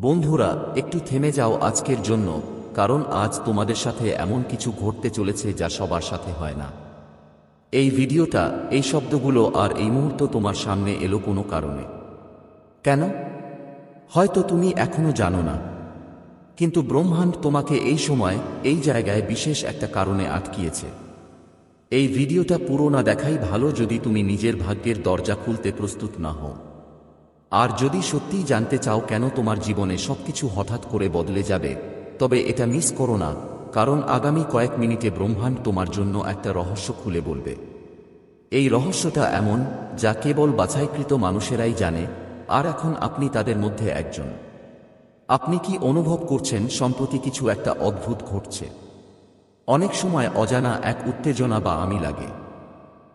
বন্ধুরা, একটু থেমে যাও আজকের জন্য, কারণ আজ তোমাদের সাথে এমন কিছু ঘটতে চলেছে যা সবার সাথে হয় না। এই ভিডিওটা, এই শব্দগুলো আর এই মুহূর্ত তোমার সামনে এলো কোনো কারণে। কেন? হয়তো তুমি এখনও জানো না। কিন্তু ব্রহ্মাণ্ড তোমাকে এই সময়, এই জায়গায় বিশেষ একটা কারণে আটকিয়েছে। এই ভিডিওটা পুরো না দেখাই ভালো যদি তুমি নিজের ভাগ্যের দরজা খুলতে প্রস্তুত না হও। আর যদি সত্যিই জানতে চাও কেন তোমার জীবনে সবকিছু হঠাৎ করে বদলে যাবে, তবে এটা মিস করো না, কারণ আগামী কয়েক মিনিটে ব্রহ্মাণ্ড তোমার জন্য একটা রহস্য খুলে বলবে। এই রহস্যটা এমন, যা কেবল বাছাইকৃত মানুষেরাই জানে, আর এখন আপনি তাদের মধ্যে একজন। আপনি কি অনুভব করছেন সম্প্রতি কিছু একটা অদ্ভুত ঘটছে? অনেক সময় অজানা এক উত্তেজনা বা আমি লাগে।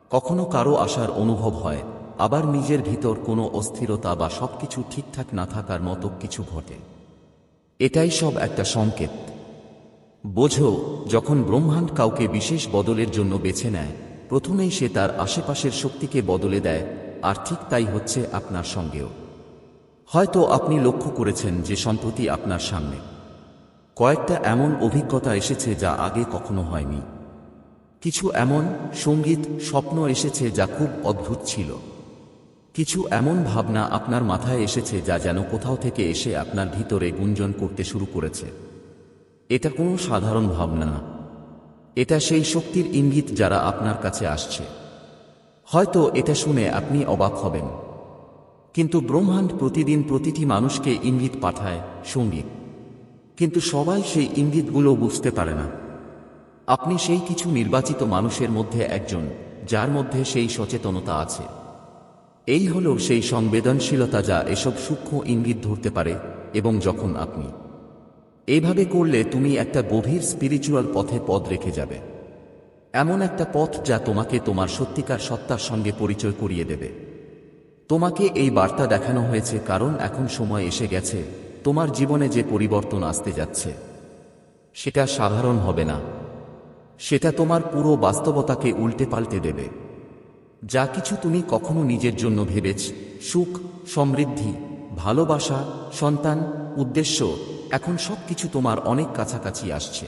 কখনো কারও আসার অনুভব হয় আবার নিজের ভিতর কোনো অস্থিরতা বা সবকিছু ঠিকঠাক না থাকার মতো কিছু ঘটে। এটাই সব একটা সংকেত। বোঝো, যখন ব্রহ্মাণ্ড কাউকে বিশেষ বদলের জন্য বেছে নেয়, প্রথমেই সে তার আশেপাশের শক্তিকে বদলে দেয়, আর ঠিক তাই হচ্ছে আপনার সঙ্গেও। হয়তো আপনি লক্ষ্য করেছেন যে সম্প্রতি আপনার সামনে কয়েকটা এমন অভিজ্ঞতা এসেছে যা আগে কখনো হয়নি। কিছু এমন সংগীত স্বপ্ন এসেছে যা খুব অদ্ভুত ছিল। কিছু এমন ভাবনা আপনার মাথায় এসেছে যা যেন কোথাও থেকে এসে আপনার ভিতরে গুঞ্জন করতে শুরু করেছে। এটা কোনো সাধারণ ভাবনা না। এটা সেই শক্তির ইঙ্গিত যারা আপনার কাছে আসছে। হয়তো এটা শুনে আপনি অবাক হবেন। কিন্তু ব্রহ্মাণ্ড প্রতিদিন প্রতিটি মানুষকে ইঙ্গিত পাঠায় সংগীত। কিন্তু সবাই সেই ইঙ্গিতগুলো বুঝতে পারে না। আপনি সেই কিছু নির্বাচিত মানুষের মধ্যে একজন, যার মধ্যে সেই সচেতনতা আছে। এই হল সেই সংবেদনশীলতা যা এসব সূক্ষ্ম ইঙ্গিত ধরতে পারে এবং যখন আপনি এইভাবে করলে তুমি একটা গভীর স্পিরিচুয়াল পথে পদ রেখে যাবে। এমন একটা পথ যা তোমাকে তোমার সত্যিকার সত্তার সঙ্গে পরিচয় করিয়ে দেবে। তোমাকে এই বার্তা দেখানো হয়েছে কারণ এখন সময় এসে গেছে, তোমার জীবনে যে পরিবর্তন আসতে যাচ্ছে, সেটা সাধারণ হবে না। সেটা তোমার পুরো বাস্তবতাকে উল্টে পাল্টে দেবে। যা কিছু তুমি কখনো নিজের জন্য ভেবেছ, সুখ, সমৃদ্ধি, ভালোবাসা, সন্তান, উদ্দেশ্য, এখন সব কিছু তোমার অনেক কাছাকাছি আসছে।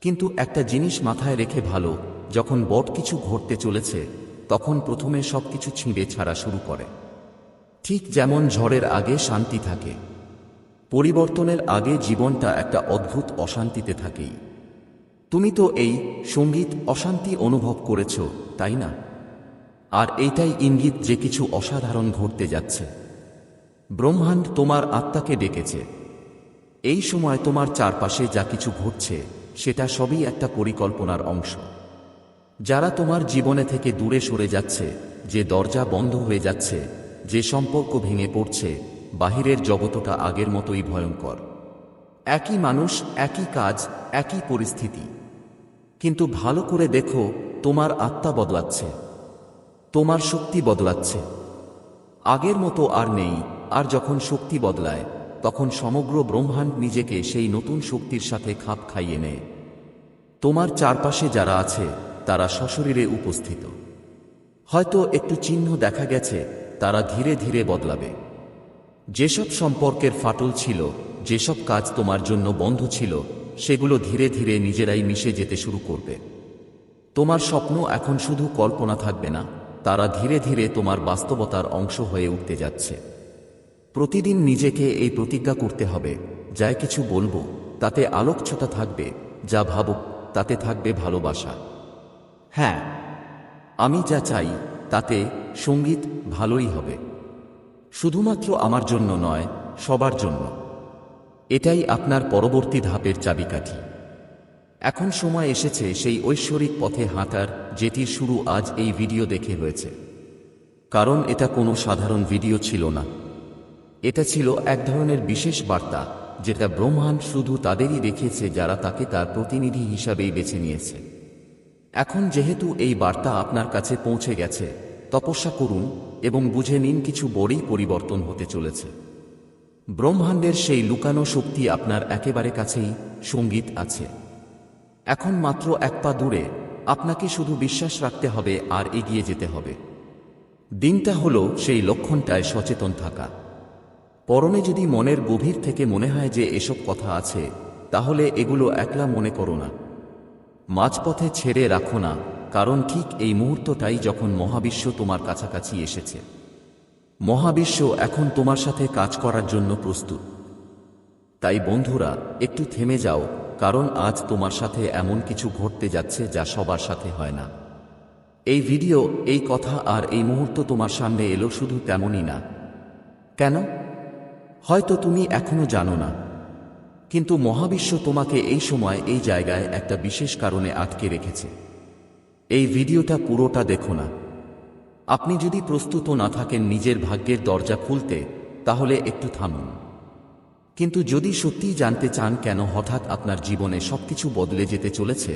কিন্তু একটা জিনিস মাথায় রেখে ভালো, যখন বট কিছু ঘটতে চলেছে, তখন প্রথমে সবকিছু ছিঁড়ে ছাড়া শুরু করে। ঠিক যেমন ঝড়ের আগে শান্তি থাকে, পরিবর্তনের আগে জীবনটা একটা অদ্ভুত অশান্তিতে থাকেই। তুমি তো এই সংগীত অশান্তি অনুভব করেছ, তাই না? আর এইটাই ইঙ্গিত যে কিছু অসাধারণ ঘটতে যাচ্ছে। ব্রহ্মাণ্ড তোমার আত্মাকে ডেকেছে। এই সময় তোমার চারপাশে যা কিছু ঘটছে, সেটা সবই একটা পরিকল্পনার অংশ। যারা তোমার জীবনে থেকে দূরে সরে যাচ্ছে, যে দরজা বন্ধ হয়ে যাচ্ছে, যে সম্পর্ক ভেঙে পড়ছে, বাহিরের জগতটা আগের মতোই ভয়ঙ্কর। একই মানুষ, একই কাজ, একই পরিস্থিতি। কিন্তু ভালো করে দেখো, তোমার আত্মা বদলাচ্ছে। তোমার শক্তি বদলাচ্ছে। আগের মতো আর নেই, আর যখন শক্তি বদলায়, তখন সমগ্র ব্রহ্মাণ্ড নিজেকে সেই নতুন শক্তির সাথে খাপ খাইয়ে নেয়। তোমার চারপাশে যারা আছে, তারা সশরীরে উপস্থিত। হয়তো একটু চিহ্ন দেখা গেছে, তারা ধীরে ধীরে বদলাবে। যেসব সম্পর্কের ফাটল ছিল, যেসব কাজ তোমার জন্য বন্ধ ছিল, সেগুলো ধীরে ধীরে নিজেরাই মিশে যেতে শুরু করবে। তোমার স্বপ্ন এখন শুধু কল্পনা থাকবে না। তারা ধীরে ধীরে তোমার বাস্তবতার অংশ হয়ে উঠতে যাচ্ছে। প্রতিদিন নিজেকে এই প্রতিজ্ঞা করতে হবে যা কিছু বলব, তাতে আলোকছটা থাকবে, যা ভাবুক, তাতে থাকবে ভালোবাসা। হ্যাঁ আমি যা চাই, তাতে সংগীত ভালোই হবে। শুধুমাত্র আমার জন্য নয়, সবার জন্য। এটাই আপনার পরবর্তী ধাপের চাবিকাঠি। এখন সময় এসেছে সেই ঐশ্বরিক পথে হাঁটার যেটির শুরু আজ এই ভিডিও দেখে হয়েছে। কারণ এটা কোনো সাধারণ ভিডিও ছিল না। এটা ছিল এক ধরনের বিশেষ বার্তা, যেটা ব্রহ্মাণ্ড শুধু তাদেরই রেখেছে যারা তাকে তার প্রতিনিধি হিসাবেই বেছে নিয়েছে। এখন যেহেতু এই বার্তা আপনার কাছে পৌঁছে গেছে, তপস্যা করুন এবং বুঝে নিন কিছু বড়ই পরিবর্তন হতে চলেছে। ব্রহ্মাণ্ডের সেই লুকানো শক্তি আপনার একেবারে কাছেই সংগীত আছে। এখন মাত্র এক পা দূরে, আপনাকে শুধু বিশ্বাস রাখতে হবে আর এগিয়ে যেতে হবে। দিনটা হলো সেই লক্ষণটায় সচেতন থাকা। পরনে যদি মনের গভীর থেকে মনে হয় যে এসব কথা আছে, তাহলে এগুলো একলা মনে করো না। মাঝপথে ছেড়ে রাখো না, কারণ ঠিক এই মুহূর্তটাই যখন মহাবিশ্ব তোমার কাছাকাছি এসেছে। মহাবিশ্ব এখন তোমার সাথে কাজ করার জন্য প্রস্তুত। তাই বন্ধুরা, একটু থেমে যাও কারণ আজ তোমার সাথে এমন কিছু ঘটতে যাচ্ছে যা সবার সাথে হয় না। এই ভিডিও, এই কথা আর এই মুহূর্ত তোমার সামনে এলো শুধু তেমনই না। কেন? হয়তো তুমি এখনও জানো না। কিন্তু মহাবিশ্ব তোমাকে এই সময় এই জায়গায় একটা বিশেষ কারণে আটকে রেখেছে। এই ভিডিওটা পুরোটা দেখো না। আপনি যদি প্রস্তুত না থাকেন নিজের ভাগ্যের দরজা খুলতে, তাহলে একটু থামুন। কিন্তু যদি সত্যিই জানতে চান কেন হঠাৎ আপনার জীবনে সবকিছু বদলে যেতে চলেছে,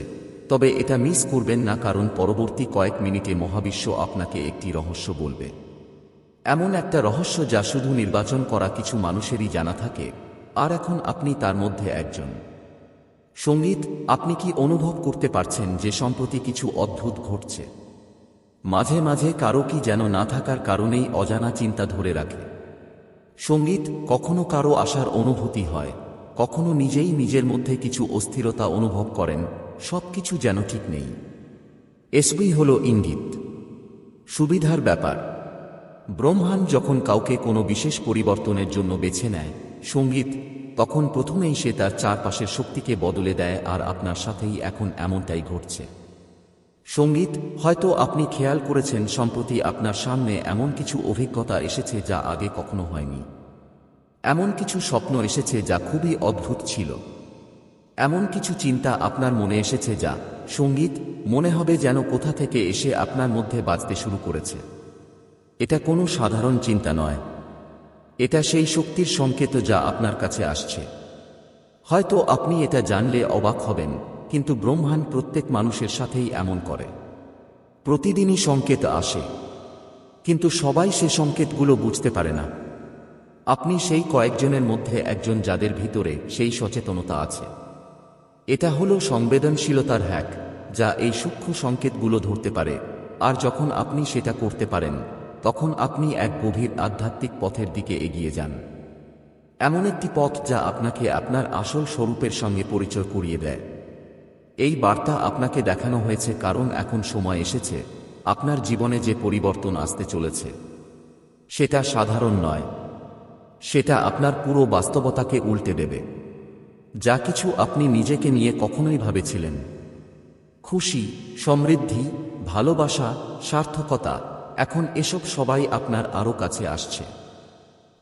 তবে এটা মিস করবেন না কারণ পরবর্তী কয়েক মিনিটে মহাবিশ্ব আপনাকে একটি রহস্য বলবে। এমন একটা রহস্য যা শুধু নির্বাচন করা কিছু মানুষেরই জানা থাকে, আর এখন আপনি তার মধ্যে একজন। সংগীত, আপনি কি অনুভব করতে পারছেন যে সম্প্রতি কিছু অদ্ভুত ঘটছে? মাঝে মাঝে কারও কি যেন না থাকার কারণেই অজানা চিন্তা ধরে রাখে। সংগীত কখনো কারও আসার অনুভূতি হয়, কখনো নিজেই নিজের মধ্যে কিছু অস্থিরতা অনুভব করেন, সবকিছু যেন ঠিক নেই। এসবি হল ইঙ্গিত। সুবিধার ব্যাপার। ব্রহ্মাণ্ড যখন কাউকে কোনো বিশেষ পরিবর্তনের জন্য বেছে নেয়, সংগীত তখন প্রথমেই সে তার চারপাশের শক্তিকে বদলে দেয় আর আপনার সাথেই এখন এমনটাই ঘটছে। সংগীত, হয়তো আপনি খেয়াল করেছেন সম্প্রতি আপনার সামনে এমন কিছু অভিজ্ঞতা এসেছে যা আগে কখনো হয়নি। এমন কিছু স্বপ্ন এসেছে যা খুবই অদ্ভুত ছিল। এমন কিছু চিন্তা আপনার মনে এসেছে যা সংগীত, মনে হবে যেন কোথা থেকে এসে আপনার মধ্যে বাজতে শুরু করেছে। এটা কোনো সাধারণ চিন্তা নয়। এটা সেই শক্তির সংকেত যা আপনার কাছে আসছে। হয়তো আপনি এটা জানলে অবাক হবেন। কিন্তু ব্রহ্মাণ্ড প্রত্যেক মানুষের সাথেই এমন করে। প্রতিদিনই সংকেত আসে। কিন্তু সবাই সে সংকেতগুলো বুঝতে পারে না। আপনি সেই কয়েকজনের মধ্যে একজন যাদের ভিতরে সেই সচেতনতা আছে। এটা হলো সংবেদনশীলতার হ্যাক, যা এই সূক্ষ্ম সংকেতগুলো ধরতে পারে। আর যখন আপনি সেটা করতে পারেন, তখন আপনি এক গভীর আধ্যাত্মিক পথের দিকে এগিয়ে যান। এমন একটি পথ যা আপনাকে আপনার আসল স্বরূপের সঙ্গে পরিচয় করিয়ে দেয়। এই বার্তা আপনাকে দেখানো হয়েছে কারণ এখন সময় এসেছে, আপনার জীবনে যে পরিবর্তন আসতে চলেছে। সেটা সাধারণ নয়। সেটা আপনার পুরো বাস্তবতাকে উল্টে দেবে। যা কিছু আপনি নিজেকে নিয়ে কখনোই ভাবেছিলেন। খুশি, সমৃদ্ধি, ভালোবাসা, সার্থকতা, এখন এসব সবাই আপনার আরও কাছে আসছে।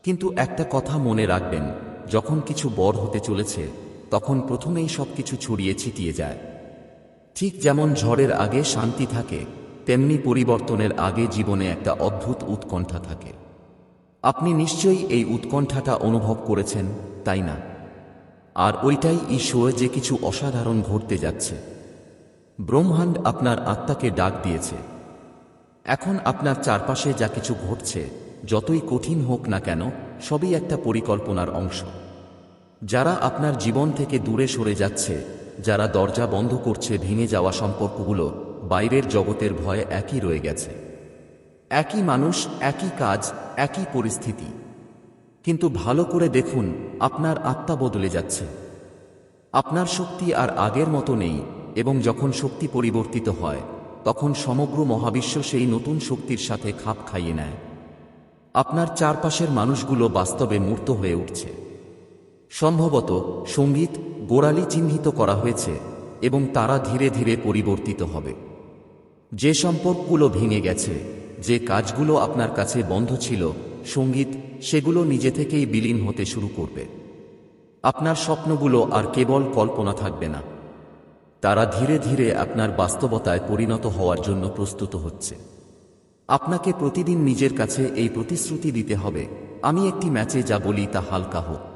কিন্তু একটা কথা মনে রাখবেন, যখন কিছু বড় হতে চলেছে তখন প্রথমেই সব কিছু ছড়িয়ে ছিটিয়ে যায়। ঠিক যেমন ঝড়ের আগে শান্তি থাকে, তেমনি পরিবর্তনের আগে জীবনে একটা অদ্ভুত উৎকণ্ঠা থাকে। আপনি নিশ্চয়ই এই উৎকণ্ঠাটা অনুভব করেছেন, তাই না? আর ওইটাই ঈশ্বর যে কিছু অসাধারণ ঘটতে যাচ্ছে। ব্রহ্মাণ্ড আপনার আত্মাকে ডাক দিয়েছে। এখন আপনার চারপাশে যা কিছু ঘটছে, যতই কঠিন হোক না কেন, সবই একটা পরিকল্পনার অংশ। যারা আপনার জীবন থেকে দূরে সরে যাচ্ছে, যারা দরজা বন্ধ করছে ভেঙে যাওয়া সম্পর্কগুলো, বাইরের জগতের ভয়ে একই রয়ে গেছে। একই মানুষ, একই কাজ, একই পরিস্থিতি। কিন্তু ভালো করে দেখুন, আপনার আত্মা বদলে যাচ্ছে। আপনার শক্তি আর আগের মতো নেই, এবং যখন শক্তি পরিবর্তিত হয়, তখন সমগ্র মহাবিশ্ব সেই নতুন শক্তির সাথে খাপ খাইয়ে নেয়। আপনার চারপাশের মানুষগুলো বাস্তবে মূর্ত হয়ে উঠছে। সম্ভবত সংগীত গোড়ালি চিহ্নিত করা হয়েছে এবং তারা ধীরে ধীরে পরিবর্তিত হবে। যে সম্পর্কগুলো ভেঙে গেছে, যে কাজগুলো আপনার কাছে বন্ধ ছিল, সংগীত সেগুলো নিজে থেকেই বিলীন হতে শুরু করবে। আপনার স্বপ্নগুলো আর কেবল কল্পনা থাকবে না। তারা ধীরে ধীরে আপনার বাস্তবতায় পরিণত হওয়ার জন্য প্রস্তুত হচ্ছে। আপনাকে প্রতিদিন নিজের কাছে এই প্রতিশ্রুতি দিতে হবে, আমি একটি ম্যাচে যা বলি তা হালকা হোক।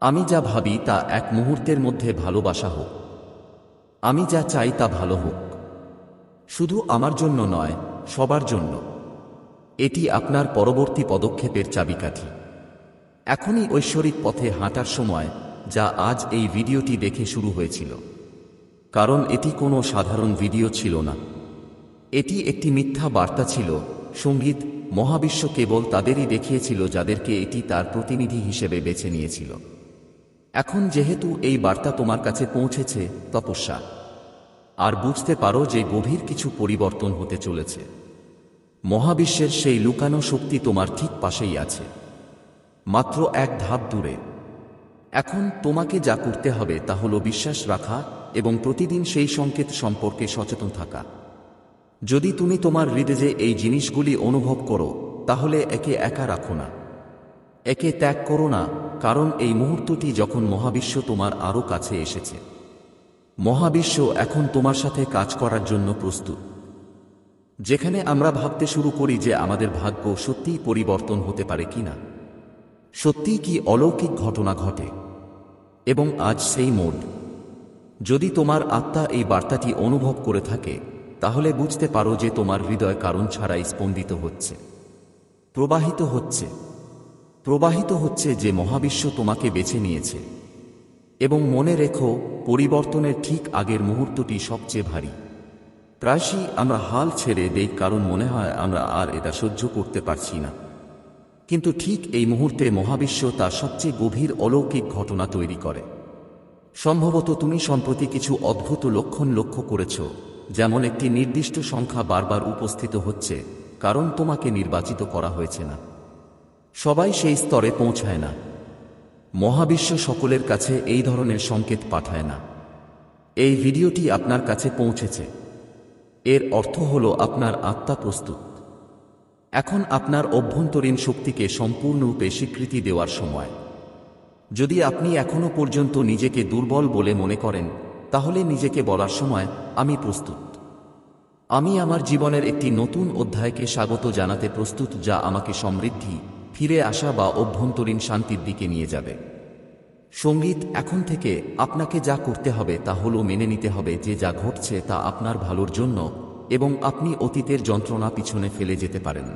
আমি যা ভাবি তা এক মুহূর্তের মধ্যে ভালোবাসা হোক। আমি যা চাই তা ভালো হোক। শুধু আমার জন্য নয়, সবার জন্য। এটি আপনার পরবর্তী পদক্ষেপের চাবিকাঠি। এখনই ঐশ্বরিক পথে হাঁটার সময় যা আজ এই ভিডিওটি দেখে শুরু হয়েছিল। কারণ এটি কোনো সাধারণ ভিডিও ছিল না। এটি একটি মিথ্যা বার্তা ছিল, সংগীত, মহাবিশ্ব কেবল তাদেরই দেখিয়েছিল যাদেরকে এটি তার প্রতিনিধি হিসেবে বেছে নিয়েছিল। এখন যেহেতু এই বার্তা তোমার কাছে পৌঁছেছে, তপস্যা। আর বুঝতে পারো যে গভীর কিছু পরিবর্তন হতে চলেছে। মহাবিশ্বের সেই লুকানো শক্তি তোমার ঠিক পাশেই আছে। মাত্র এক ধাপ দূরে। এখন তোমাকে যা করতে হবে তা হল বিশ্বাস রাখা এবং প্রতিদিন সেই সংকেত সম্পর্কে সচেতন থাকা। যদি তুমি তোমার হৃদয়ে এই জিনিসগুলি অনুভব করো, তাহলে একে একা রাখো না। একে ত্যাগ করো না, কারণ এই মুহূর্তটি যখন মহাবিশ্ব তোমার আরও কাছে এসেছে। মহাবিশ্ব এখন তোমার সাথে কাজ করার জন্য প্রস্তুত। যেখানে আমরা ভাবতে শুরু করি যে আমাদের ভাগ্য সত্যিই পরিবর্তন হতে পারে কিনা। সত্যিই কি অলৌকিক ঘটনা ঘটে? এবং আজ সেই মোড। যদি তোমার আত্মা এই বার্তাটি অনুভব করে থাকে, তাহলে বুঝতে পারো যে তোমার হৃদয় কারণ ছাড়াই স্পন্দিত হচ্ছে। প্রবাহিত হচ্ছে। প্রবাহিত হচ্ছে যে মহাবিশ্ব তোমাকে বেছে নিয়েছে। এবং মনে রেখো, পরিবর্তনের ঠিক আগের মুহূর্তটি সবচেয়ে ভারী। প্রায়শই আমরা হাল ছেড়ে দেই কারণ মনে হয় আমরা আর এটা সহ্য করতে পারছি না। কিন্তু ঠিক এই মুহূর্তে মহাবিশ্ব তার সবচেয়ে গভীর অলৌকিক ঘটনা তৈরি করে। সম্ভবত তুমি সম্প্রতি কিছু অদ্ভুত লক্ষণ লক্ষ্য করেছ, যেমন একটি নির্দিষ্ট সংখ্যা বারবার উপস্থিত হচ্ছে, কারণ তোমাকে নির্বাচিত করা হয়েছে না। সবাই সেই স্তরে পৌঁছায় না। মহাবিশ্ব সকলের কাছে এই ধরনের সংকেত পাঠায় না। এই ভিডিওটি আপনার কাছে পৌঁছেছে। এর অর্থ হল আপনার আত্মা প্রস্তুত। এখন আপনার অভ্যন্তরীণ শক্তিকে সম্পূর্ণরূপে স্বীকৃতি দেওয়ার সময়। যদি আপনি এখনও পর্যন্ত নিজেকে দুর্বল বলে মনে করেন, তাহলে নিজেকে বলার সময়, আমি প্রস্তুত। আমি আমার জীবনের একটি নতুন অধ্যায়কে স্বাগত জানাতে প্রস্তুত যা আমাকে সমৃদ্ধি ফিরে আসা বা অভ্যন্তরীণ শান্তির দিকে নিয়ে যাবে। সংগীত এখন থেকে আপনাকে যা করতে হবে তা হলো মেনে নিতে হবে যে যা ঘটছে তা আপনার ভালোর জন্য এবং আপনি অতীতের যন্ত্রণা পিছনে ফেলে যেতে পারেন।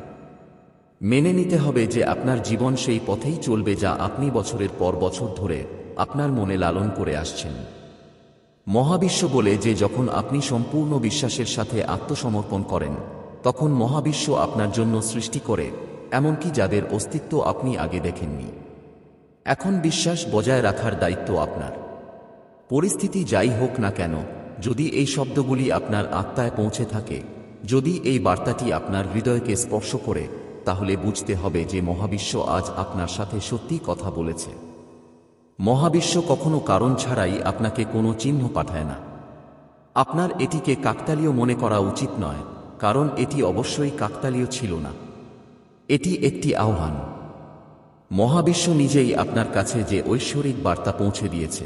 মেনে নিতে হবে যে আপনার জীবন সেই পথেই চলবে যা আপনি বছরের পর বছর ধরে আপনার মনে লালন করে আসছেন। মহাবিশ্ব বলে যে যখন আপনি সম্পূর্ণ বিশ্বাসের সাথে আত্মসমর্পণ করেন, তখন মহাবিশ্ব আপনার জন্য সৃষ্টি করে এমনকি যাদের অস্তিত্ব আপনি আগে দেখেননি। এখন বিশ্বাস বজায় রাখার দায়িত্ব আপনার। পরিস্থিতি যাই হোক না কেন, যদি এই শব্দগুলি আপনার আত্মায় পৌঁছে থাকে, যদি এই বার্তাটি আপনার হৃদয়কে স্পর্শ করে, তাহলে বুঝতে হবে যে মহাবিশ্ব আজ আপনার সাথে সত্যি কথা বলেছে। মহাবিশ্ব কখনো কারণ ছাড়াই আপনাকে কোনো চিহ্ন পাঠায় না। আপনার এটিকে কাকতালীয় মনে করা উচিত নয়, কারণ এটি অবশ্যই কাকতালীয় ছিল না। এটি একটি আহ্বান। মহাবিশ্ব নিজেই আপনার কাছে যে ঐশ্বরিক বার্তা পৌঁছে দিয়েছে।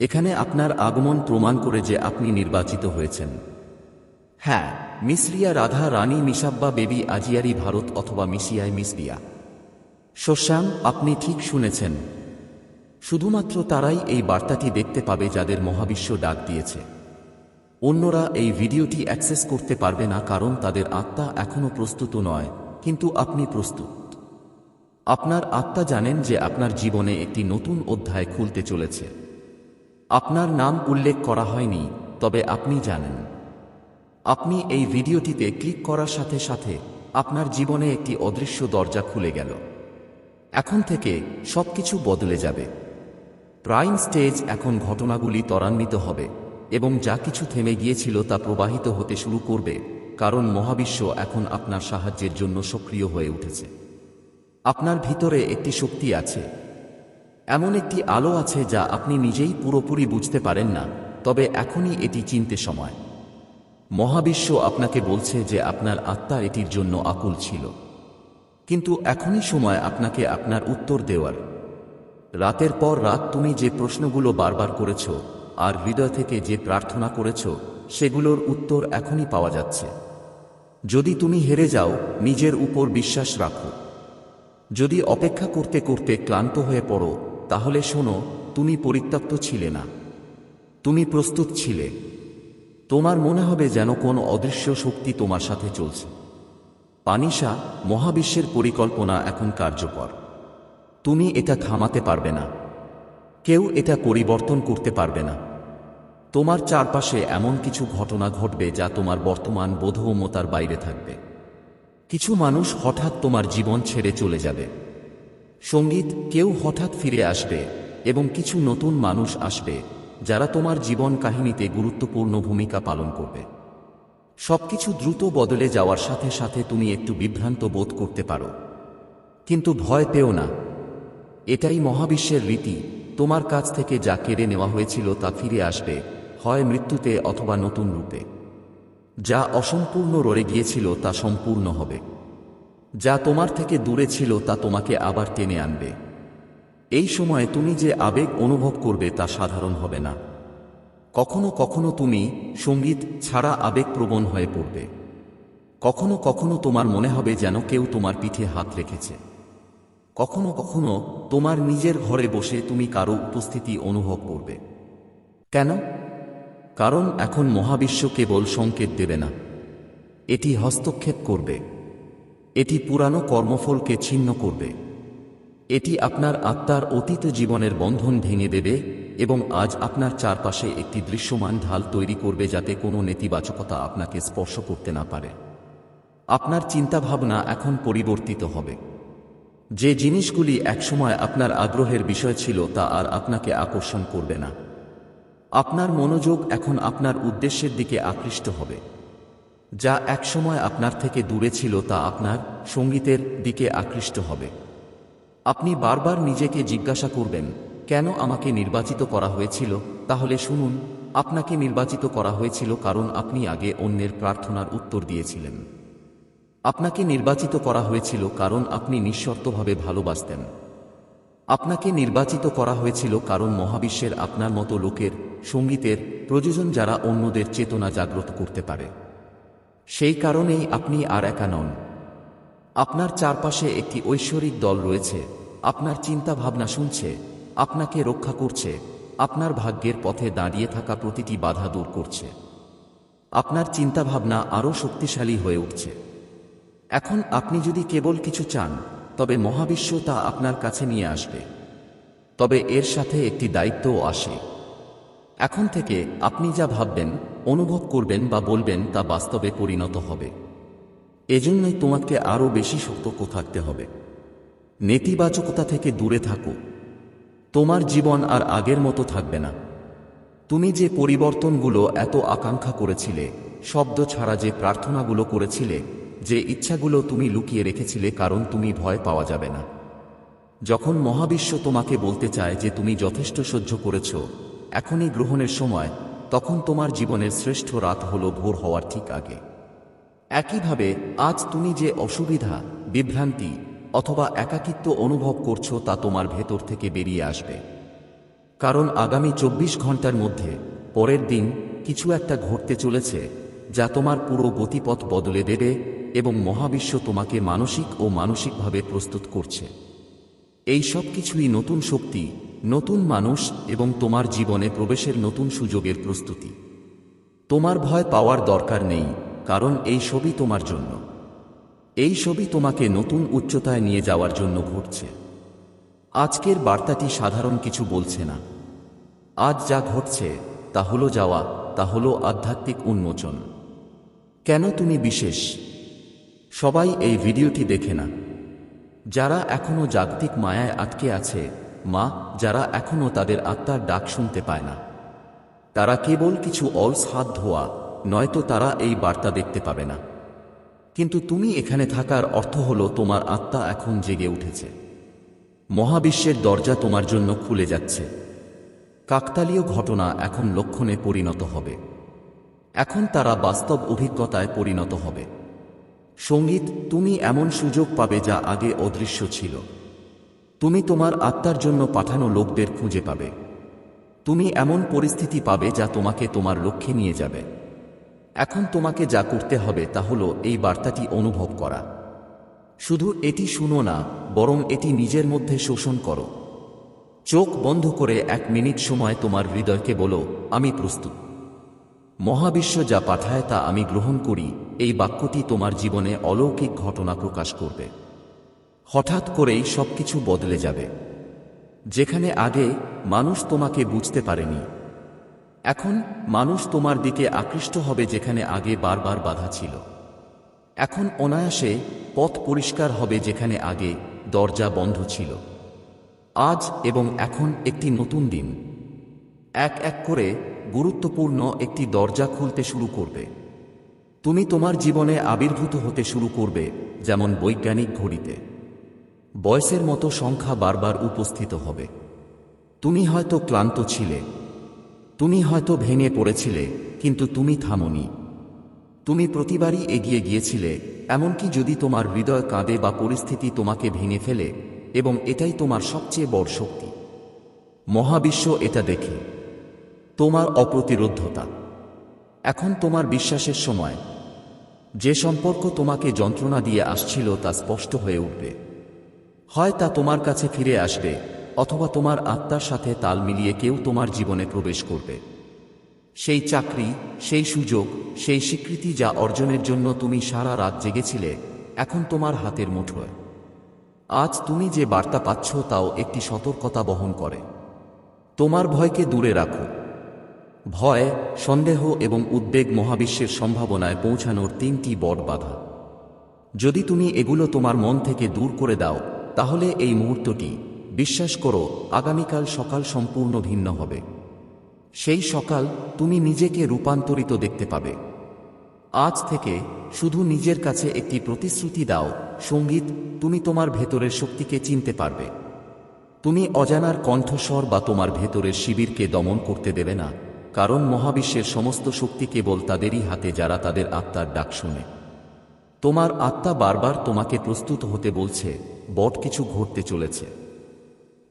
এখানে আপনার আগমন প্রমাণ করে যে আপনি নির্বাচিত হয়েছেন। হ্যাঁ মিসরিয়া রাধা, রানী মিসাব্বা বেবি আজিয়ারি ভারত অথবা মিসিয়ায় মিসরিয়া শশাং আপনি ঠিক শুনেছেন। শুধুমাত্র তারাই এই বার্তাটি দেখতে পাবে যাদের মহাবিশ্ব ডাক দিয়েছে। অন্যরা এই ভিডিওটি অ্যাক্সেস করতে পারবে না কারণ তাদের আত্মা এখনও প্রস্তুত নয়। কিন্তু আপনি প্রস্তুত। আপনার আত্মা জানেন যে আপনার জীবনে একটি নতুন অধ্যায় খুলতে চলেছে। আপনার নাম উল্লেখ করা হয়নি, তবে আপনি জানেন। আপনি এই ভিডিওটিতে ক্লিক করার সাথে সাথে আপনার জীবনে একটি অদৃশ্য দরজা খুলে গেল। এখন থেকে সবকিছু বদলে যাবে। প্রাইম স্টেজ এখন ঘটনাগুলি ত্বরান্বিত হবে এবং যা কিছু থেমে গিয়েছিল তা প্রবাহিত হতে শুরু করবে। কারণ মহাবিশ্ব এখন আপনার সাহায্যের জন্য সক্রিয় হয়ে উঠেছে। আপনার ভিতরে একটি শক্তি আছে। এমন একটি আলো আছে যা আপনি নিজেই পুরোপুরি বুঝতে পারেন না, তবে এখনই এটি চিনতে সময়। মহাবিশ্ব আপনাকে বলছে যে আপনার আত্মা এটির জন্য আকুল ছিল। কিন্তু এখনই সময় আপনাকে আপনার উত্তর দেওয়ার। রাতের পর রাত তুমি যে প্রশ্নগুলো বারবার করেছ, আর হৃদয় থেকে যে প্রার্থনা করেছ সেগুলোর উত্তর এখনই পাওয়া যাচ্ছে। যদি তুমি হেরে যাও, নিজের উপর বিশ্বাস রাখো। যদি অপেক্ষা করতে করতে ক্লান্ত হয়ে পড়ো, তাহলে শোনো, তুমি পরিত্যক্ত ছিলে না। তুমি প্রস্তুত ছিলে। তোমার মনে হবে যেন কোন অদৃশ্য শক্তি তোমার সাথে চলছে। পানিশা, মহাবিশ্বের পরিকল্পনা এখন কার্যকর। তুমি এটা থামাতে পারবে না। কেউ এটা পরিবর্তন করতে পারবে না। তোমার চারপাশে এমন কিছু ঘটনা ঘটবে যা তোমার বর্তমান বোধগম্যতার বাইরে থাকবে। কিছু মানুষ হঠাৎ তোমার জীবন ছেড়ে চলে যাবে। সংগীত কেউ হঠাৎ ফিরে আসবে এবং কিছু নতুন মানুষ আসবে যারা তোমার জীবন কাহিনীতে গুরুত্বপূর্ণ ভূমিকা পালন করবে। সবকিছু দ্রুত বদলে যাওয়ার সাথে সাথে তুমি একটু বিভ্রান্ত বোধ করতে পারো। কিন্তু ভয় পেও না। এটাই মহাবিশ্বের রীতি। তোমার কাছ থেকে যা কেড়ে নেওয়া হয়েছিল তা ফিরে আসবে। হয় মৃত্যুতে অথবা নতুন রূপে। যা অসম্পূর্ণ রয়ে গিয়েছিল তা সম্পূর্ণ হবে। যা তোমার থেকে দূরে ছিল তা তোমাকে আবার টেনে আনবে। এই সময়ে তুমি যে আবেগ অনুভব করবে তা সাধারণ হবে না। কখনো কখনো তুমি সংগীত ছাড়া আবেগপ্রবণ হয়ে পড়বে। কখনো কখনো তোমার মনে হবে যেন কেউ তোমার পিঠে হাত রেখেছে। কখনো কখনো তোমার নিজের ঘরে বসে তুমি কারও উপস্থিতি অনুভব করবে। কেন? কারণ এখন মহাবিশ্ব কেবল সংকেত দেবে না। এটি হস্তক্ষেপ করবে। এটি পুরানো কর্মফলকে ছিন্ন করবে। এটি আপনার আত্মার অতীত জীবনের বন্ধন ভেঙে দেবে এবং আজ আপনার চারপাশে একটি দৃশ্যমান ঢাল তৈরি করবে যাতে কোনো নেতিবাচকতা আপনাকে স্পর্শ করতে না পারে। আপনার চিন্তাভাবনা এখন পরিবর্তিত হবে। যে জিনিসগুলি একসময় আপনার আগ্রহের বিষয় ছিল তা আর আপনাকে আকর্ষণ করবে না। আপনার মনোযোগ এখন আপনার উদ্দেশ্যের দিকে আকৃষ্ট হবে। যা একসময় আপনার থেকে দূরে ছিল তা আপনার সঙ্গীতের দিকে আকৃষ্ট হবে। আপনি বারবার নিজেকে জিজ্ঞাসা করবেন, কেন আমাকে নির্বাচিত করা হয়েছিল? তাহলে শুনুন, আপনাকে নির্বাচিত করা হয়েছিল কারণ আপনি আগে অন্যের প্রার্থনার উত্তর দিয়েছিলেন। আপনাকে নির্বাচিত করা হয়েছিল কারণ আপনি নিঃশর্তভাবে ভালোবাসতেন। আপনাকে নির্বাচিত করা হয়েছিল কারণ মহাবিশ্বের আপনার মতো লোকের সঙ্গীতের প্রয়োজন যারা অন্যদের চেতনা জাগ্রত করতে পারে। সেই কারণেই আপনি আর একা নন। আপনার চারপাশে একটি ঐশ্বরিক দল রয়েছে। আপনার চিন্তা ভাবনা শুনছে। আপনাকে রক্ষা করছে। আপনার ভাগ্যের পথে দাঁড়িয়ে থাকা প্রতিটি বাধা দূর করছে। আপনার চিন্তাভাবনা আরও শক্তিশালী হয়ে উঠছে। এখন আপনি যদি কেবল কিছু চান, তবে মহাবিশ্ব তা আপনার কাছে নিয়ে আসবে। তবে এর সাথে একটি দায়িত্বও আসে। এখন থেকে আপনি যা ভাববেন, অনুভব করবেন বা বলবেন তা বাস্তবে পরিণত হবে। এজন্যই তোমাকে আরও বেশি সতর্ক থাকতে হবে। নেতিবাচকতা থেকে দূরে থাকো। তোমার জীবন আর আগের মতো থাকবে না। তুমি যে পরিবর্তনগুলো এত আকাঙ্ক্ষা করেছিলে, শব্দ ছাড়া যে প্রার্থনাগুলো করেছিলে, যে ইচ্ছাগুলো তুমি লুকিয়ে রেখেছিলে কারণ তুমি ভয় পাওয়া যাবে না। যখন মহাবিশ্ব তোমাকে বলতে চায় যে তুমি যথেষ্ট সহ্য করেছ এখনই গ্রহণের সময়, তখন তোমার জীবনের শ্রেষ্ঠ রাত হল ভোর হওয়ার ঠিক আগে। একইভাবে, আজ তুমি যে অসুবিধা, বিভ্রান্তি অথবা একাকিত্ব অনুভব করছ তা তোমার ভেতর থেকে বেরিয়ে আসবে। কারণ আগামী চব্বিশ ঘণ্টার মধ্যে, পরের দিন কিছু একটা ঘটতে চলেছে যা তোমার পুরো গতিপথ বদলে দেবে এবং মহাবিশ্ব তোমাকে মানসিক ও মানসিকভাবে প্রস্তুত করছে। এই সব কিছুই নতুন শক্তি নতুন মানুষ এবং তোমার জীবনে প্রবেশের নতুন সুযোগের প্রস্তুতি। তোমার ভয় পাওয়ার দরকার নেই, কারণ এই ছবি তোমার জন্য। এই ছবি তোমাকে নতুন উচ্চতায় নিয়ে যাওয়ার জন্য ঘটছে। আজকের বার্তাটি সাধারণ কিছু বলছে না। আজ যা ঘটছে, তা হলো যাওয়া, তা হলো আধ্যাত্মিক উন্মোচন। কেন তুমি বিশেষ? সবাই এই ভিডিওটি দেখে না। যারা এখনও জাগতিক মায়ায় আটকে আছে মা, যারা এখনও তাদের আত্মার ডাক শুনতে পায় না। তারা কেবল কিছু অলস হাত ধোয়া, নয়তো তারা এই বার্তা দেখতে পাবে না। কিন্তু তুমি এখানে থাকার অর্থ হল তোমার আত্মা এখন জেগে উঠেছে। মহাবিশ্বের দরজা তোমার জন্য খুলে যাচ্ছে। কাকতালীয় ঘটনা এখন লক্ষণে পরিণত হবে। এখন তারা বাস্তব অভিজ্ঞতায় পরিণত হবে। সংগীত, তুমি এমন সুযোগ পাবে যা আগে অদৃশ্য ছিল। তুমি তোমার আত্মার জন্য পাঠানো লোকদের খুঁজে পাবে। তুমি এমন পরিস্থিতি পাবে যা তোমাকে তোমার লক্ষ্যে নিয়ে যাবে। এখন তোমাকে যা করতে হবে তা হলো এই বার্তাটি অনুভব করা। শুধু এটি শুনো না, বরং এটি নিজের মধ্যে শোষণ করো। চোখ বন্ধ করে এক মিনিট সময় তোমার হৃদয়কে বলো, আমি প্রস্তুত। মহাবিশ্ব যা পাঠায় তা আমি গ্রহণ করি। এই বাক্যটি তোমার জীবনে অলৌকিক ঘটনা প্রকাশ করবে। হঠাৎ করেই সবকিছু বদলে যাবে। যেখানে আগে মানুষ তোমাকে বুঝতে পারেনি, এখন মানুষ তোমার দিকে আকৃষ্ট হবে যেখানে আগে বারবার বাধা ছিল। এখন অনায়াসে পথ পরিষ্কার হবে যেখানে আগে দরজা বন্ধ ছিল। আজ এবং এখন একটি নতুন দিন। এক এক করে গুরুত্বপূর্ণ একটি দরজা খুলতে শুরু করবে। তুমি তোমার জীবনে আবির্ভূত হতে শুরু করবে, যেমন বৈজ্ঞানিক ঘড়িতে। বয়সের মতো সংখ্যা বারবার উপস্থিত হবে। তুমি হয়তো ক্লান্ত ছিলে, তুমি হয়তো ভেঙে পড়েছিলে, কিন্তু তুমি থামনি। তুমি প্রতিবারই এগিয়ে গিয়েছিলে, এমনকি যদি তোমার হৃদয় কাঁদে বা পরিস্থিতি তোমাকে ভেঙে ফেলে, এবং এটাই তোমার সবচেয়ে বড় শক্তি। মহাবিশ্ব এটা দেখে। তোমার অপ্রতিরোধ্যতা এখন তোমার বিশ্বাসের সময়। যে সম্পর্ক তোমাকে যন্ত্রণা দিয়ে আসছিল তা স্পষ্ট হয়ে উঠবে। হয় তা তোমার কাছে ফিরে আসবে, অথবা তোমার আত্মার সাথে তাল মিলিয়ে কেউ তোমার জীবনে প্রবেশ করবে। সেই চাকরি, সেই সুযোগ, সেই স্বীকৃতি যা অর্জনের জন্য তুমি সারা রাত জেগেছিলে, এখন তোমার হাতের মুঠোয়। আজ তুমি যে বার্তা পাচ্ছ তাও একটি সতর্কতা বহন করে। তোমার ভয়কে দূরে রাখো। ভয়, সন্দেহ এবং উদ্বেগ মহাবিশ্বের সম্ভাবনায় পৌঁছানোর তিনটি বড় বাধা। যদি তুমি এগুলো তোমার মন থেকে দূর করে দাও তাহলে এই মুহূর্তটি, বিশ্বাস করো, আগামীকাল সকাল সম্পূর্ণ ভিন্ন হবে। সেই সকাল তুমি নিজেকে রূপান্তরিত দেখতে পাবে। আজ থেকে শুধু নিজের কাছে একটি প্রতিশ্রুতি দাও, সংগীত, তুমি তোমার ভেতরের শক্তিকে চিনতে পারবে। তুমি অজানার কণ্ঠস্বর বা তোমার ভেতরের শিবিরকে দমন করতে দেবে না, কারণ মহাবিশ্বের সমস্ত শক্তি কেবল তাদেরই হাতে যারা তাদের আত্মার ডাক শুনে। তোমার আত্মা বারবার তোমাকে প্রস্তুত হতে বলছে, বট কিছু ঘটতে চলেছে।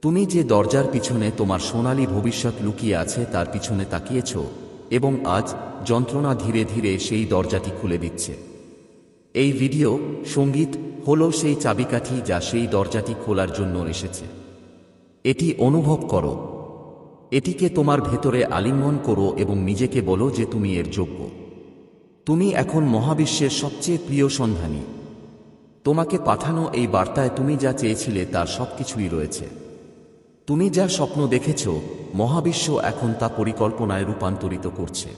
তুমি যে দরজার পিছনে তোমার সোনালী ভবিষ্যৎ লুকিয়ে আছে তার পিছনে তাকিয়েছ, এবং আজ যন্ত্রণা ধীরে ধীরে সেই দরজাটি খুলে দিচ্ছে। এই ভিডিও, সংগীত, হল সেই চাবিকাঠি যা সেই দরজাটি খোলার জন্য এসেছে। এটি অনুভব করো। এটিকে তোমার ভেতরে আলিঙ্গন করো এবং নিজেকে বলো যে তুমি এর যোগ্য। তুমি এখন মহাবিশ্বের সবচেয়ে প্রিয় সন্ধানী। তোমাকে পাঠানো এই বার্তায় তুমি যা চেয়েছিলে তার সবকিছুই রয়েছে। তুমি যা স্বপ্ন দেখেছ, মহাবিশ্ব এখন তা পরিকল্পনায় রূপান্তরিত করছে।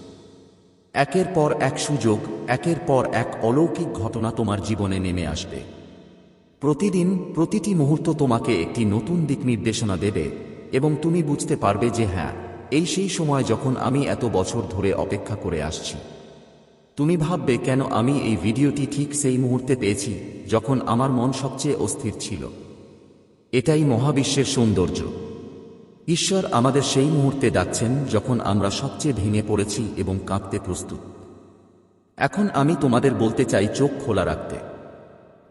একের পর এক সুযোগ, একের পর এক অলৌকিক ঘটনা তোমার জীবনে নেমে আসবে। প্রতিদিন, প্রতিটি মুহূর্ত তোমাকে একটি নতুন দিক নির্দেশনা দেবে এবং তুমি বুঝতে পারবে যে হ্যাঁ এই সেই সময় যখন আমি এত বছর ধরে অপেক্ষা করে আসছি। তুমি ভাববে কেন আমি এই ভিডিওটি ঠিক সেই মুহূর্তে পেয়েছি, যখন আমার মন সবচেয়ে অস্থির ছিল। এটাই মহাবিশ্বের সৌন্দর্য। ঈশ্বর আমাদের সেই মুহূর্তে ডাকছেন, যখন আমরা সবচেয়ে ভেঙে পড়েছি এবং কাঁপতে প্রস্তুত। এখন আমি তোমাদের বলতে চাই চোখ খোলা রাখতে।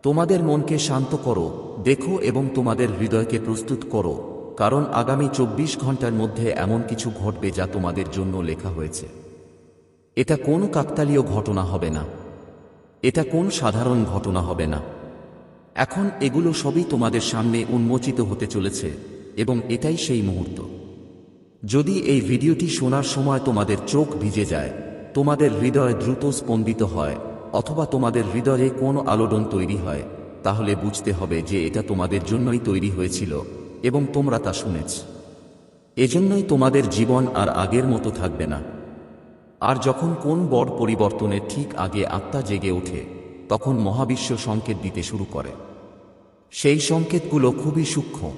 তোমাদের মনকে শান্ত করো, দেখো এবং তোমাদের হৃদয়কে প্রস্তুত করো, কারণ আগামী চব্বিশ ঘণ্টার মধ্যে এমন কিছু ঘটবে যা তোমাদের জন্য লেখা হয়েছে। এটা কোনো কাকতালীয় ঘটনা হবে না। এটা কোন সাধারণ ঘটনা হবে না। এখন এগুলো সবই তোমাদের সামনে উন্মোচিত হতে চলেছে, এবং এটাই সেই মুহূর্ত। যদি এই ভিডিওটি শোনার সময় তোমাদের চোখ ভিজে যায়, তোমাদের হৃদয় দ্রুত স্পন্দিত হয়, অথবা তোমাদের হৃদয়ে কোনো আলোড়ন তৈরি হয়, তাহলে বুঝতে হবে যে এটা তোমাদের জন্যই তৈরি হয়েছিল, এবং তোমরা তা শুনেছ। এজন্যই তোমাদের জীবন আর আগের মতো থাকবে না। আর যখন কোন বড় পরিবর্তনের ঠিক আগে আত্মা জেগে ওঠে, তখন মহাবিশ্ব সংকেত দিতে শুরু করে। সেই সংকেতগুলো খুবই সূক্ষ্ম।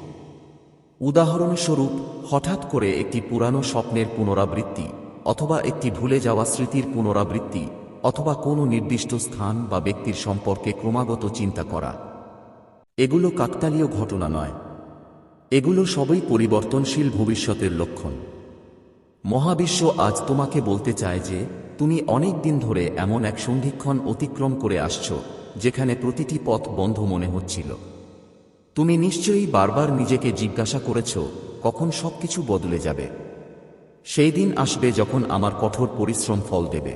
উদাহরণস্বরূপ, হঠাৎ করে একটি পুরানো স্বপ্নের পুনরাবৃত্তি অথবা একটি ভুলে যাওয়া স্মৃতির পুনরাবৃত্তি অথবা কোনো নির্দিষ্ট স্থান বা ব্যক্তির সম্পর্কে ক্রমাগত চিন্তা করা। এগুলো কাকতালীয় ঘটনা নয়। এগুলো সবই পরিবর্তনশীল ভবিষ্যতের লক্ষণ। মহাবিশ্ব আজ তোমাকে বলতে চায় যে, তুমি অনেক দিন ধরে এমন এক সন্ধিক্ষণ অতিক্রম করে আসছ, যেখানে প্রতিটি পথ বন্ধ মনে হচ্ছিল। তুমি নিশ্চয়ই বারবার নিজেকে জিজ্ঞাসা করেছ, কখন সবকিছু বদলে যাবে। সেই দিন আসবে যখন আমার কঠোর পরিশ্রম ফল দেবে।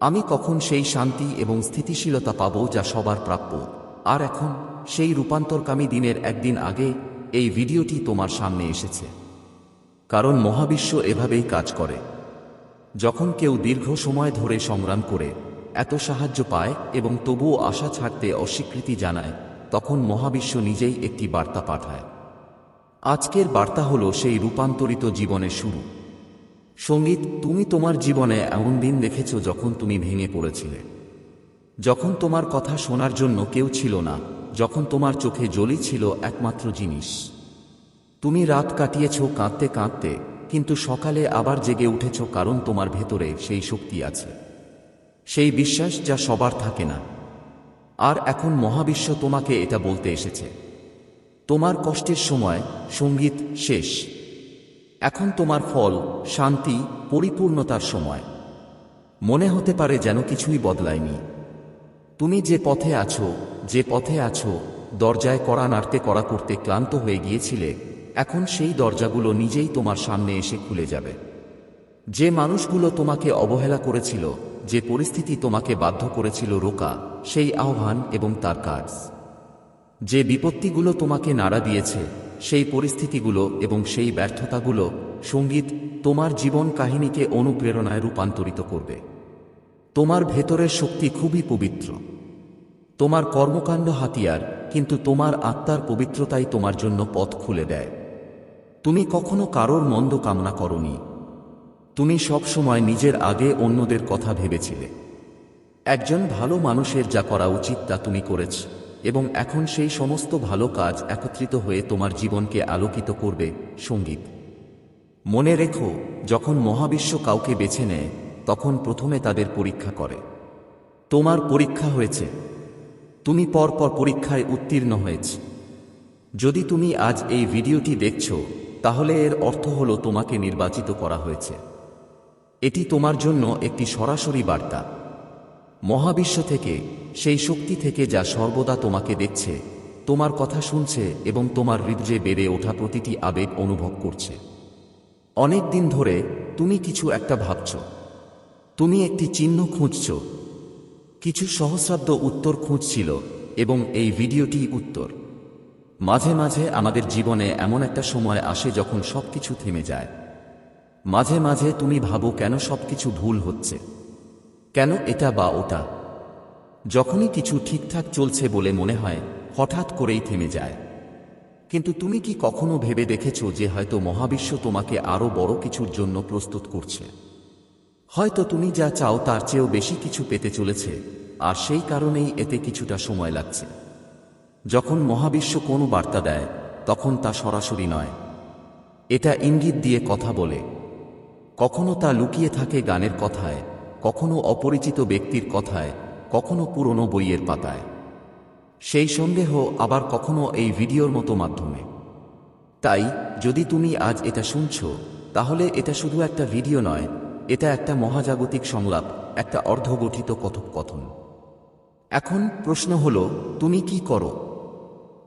আমি কখন সেই শান্তি এবং স্থিতিশীলতা পাব যা সবার প্রাপ্য। আর এখন, সেই রূপান্তরকামী দিনের একদিন আগে, এই ভিডিওটি তোমার সামনে এসেছে। কারণ মহাবিশ্ব এভাবেই কাজ করে। যখন কেউ দীর্ঘ সময় ধরে সংগ্রাম করে, এত সাহায্য পায় এবং তবুও আশা ছাড়তে অস্বীকৃতি জানায়, তখন মহাবিশ্ব নিজেই একটি বার্তা পাঠায়। আজকের বার্তা হল সেই রূপান্তরিত জীবনের শুরু। সংগীত, তুমি তোমার জীবনে এমন দিন দেখেছ যখন তুমি ভেঙে পড়েছিলে। যখন তোমার কথা শোনার জন্য কেউ ছিল না, যখন তোমার চোখে জলি ছিল একমাত্র জিনিস। তুমি রাত কাটিয়েছ কাঁদতে কাঁদতে, কিন্তু সকালে আবার জেগে উঠেছ কারণ তোমার ভেতরে সেই শক্তি আছে। সেই বিশ্বাস যা সবার থাকে না। আর এখন মহাবিশ্ব তোমাকে এটা বলতে এসেছে। তোমার কষ্টের সময় সংগীত শেষ। এখন তোমার ফল, শান্তি, পরিপূর্ণতার সময়। মনে হতে পারে যেন কিছুই বদলায়নি। তুমি যে পথে আছো, যে পথে আছো, দরজায় কড়া নাড়তে কড়া করতে ক্লান্ত হয়ে গিয়েছিলে এখন সেই দরজাগুলো নিজেই তোমার সামনে এসে খুলে যাবে। যে মানুষগুলো তোমাকে অবহেলা করেছিল, যে পরিস্থিতি তোমাকে বাধ্য করেছিল রোকা, সেই আহ্বান এবং তার কাজ। যে বিপত্তিগুলো তোমাকে নাড়া দিয়েছে, সেই পরিস্থিতিগুলো এবং সেই ব্যর্থতাগুলো সংগীত তোমার জীবন কাহিনীকে অনুপ্রেরণায় রূপান্তরিত করবে। তোমার ভেতরের শক্তি খুবই পবিত্র। তোমার কর্মকাণ্ড হাতিয়ার, কিন্তু তোমার আত্মার পবিত্রতাই তোমার জন্য পথ খুলে দেয়। তুমি কখনো কারোর মন্দ কামনা করনি। তুমি সব সময় নিজের আগে অন্যদের কথা ভেবেছিলে। একজন ভালো মানুষের যা করা উচিত তা তুমি করেছ, এবং এখন সেই সমস্ত ভালো কাজ একত্রিত হয়ে তোমার জীবনকে আলোকিত করবে সংগীত। মনে রেখো, যখন মহাবিশ্ব কাউকে বেছে নেয়, তখন প্রথমে তাদের পরীক্ষা করে। তোমার পরীক্ষা হয়েছে। তুমি পরপর পরীক্ষায় উত্তীর্ণ হয়েছ। যদি তুমি আজ এই ভিডিওটি দেখছ তাহলে এর অর্থ হল তোমাকে নির্বাচিত করা হয়েছে। এটি তোমার জন্য একটি সরাসরি বার্তা। মহাবিশ্ব থেকে, সেই শক্তি থেকে যা সর্বদা তোমাকে দেখছে, তোমার কথা শুনছে এবং তোমার হৃদয়ে বেড়ে ওঠা প্রতিটি আবেগ অনুভব করছে। অনেক দিন ধরে তুমি কিছু একটা ভাবছ। তুমি একটি চিহ্ন খুঁজছ। কিছু সহস্রাব্দ উত্তর খুঁজছিল এবং এই ভিডিওটি উত্তর। মাঝে মাঝে আমাদের জীবনে এমন একটা সময় আসে যখন সবকিছু থেমে যায়। মাঝে মাঝে তুমি ভাবো কেন সবকিছু ভুল হচ্ছে? কেন এটা বা ওটা? যখনই কিছু ঠিকঠাক চলছে বলে মনে হয়, হঠাৎ করেই থেমে যায়। কিন্তু তুমি কি কখনো ভেবে দেখেছ যে হয়তো মহাবিশ্ব তোমাকে আরও বড় কিছুর জন্য প্রস্তুত করছে? হয়তো তুমি যা চাও তার চেয়েও বেশি কিছু পেতে চলেছে, আর সেই কারণেই এতে কিছুটা সময় লাগছে। যখন মহাবিশ্ব কোনো বার্তা দেয়, তখন তা সরাসরি নয়। এটা ইঙ্গিত দিয়ে কথা বলে। কখনো তা লুকিয়ে থাকে গানের কথায়, কখনো অপরিচিত ব্যক্তির কথায়, কখনো পুরনো বইয়ের পাতায়। সেই সন্দেহ আবার কখনো এই ভিডিওর মতো মাধ্যমে। তাই, যদি তুমি আজ এটা শুনছ, তাহলে এটা শুধু একটা ভিডিও নয়, এটা একটা মহাজাগতিক সংলাপ, একটা অর্ধগঠিত কথোপকথন। এখন প্রশ্ন হলো, তুমি কি করো?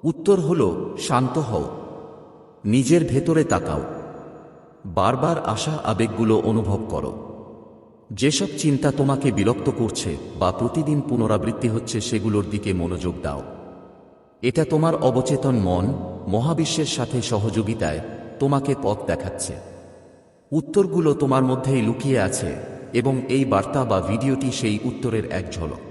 উত্তর হল, শান্ত হও। নিজের ভেতরে তাকাও। বারবার আসা আবেগগুলো অনুভব করো। যেসব চিন্তা তোমাকে বিরক্ত করছে বা প্রতিদিন পুনরাবৃত্তি হচ্ছে সেগুলোর দিকে মনোযোগ দাও। এটা তোমার অবচেতন মন, মহাবিশ্বের সাথে সহযোগিতায় তোমাকে পথ দেখাচ্ছে। উত্তরগুলো তোমার মধ্যেই লুকিয়ে আছে এবং এই বার্তা বা ভিডিওটি সেই উত্তরের এক ঝলক।